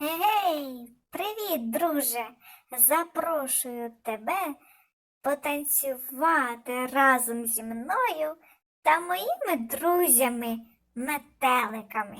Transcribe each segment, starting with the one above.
Гей, привіт, друже! Запрошую тебе потанцювати разом зі мною та моїми друзями-метеликами.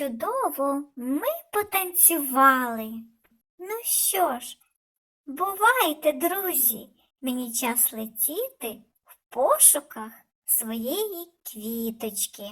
чудово ми потанцювали. Ну що ж, бувайте, друзі, мені час летіти в пошуках своєї квіточки.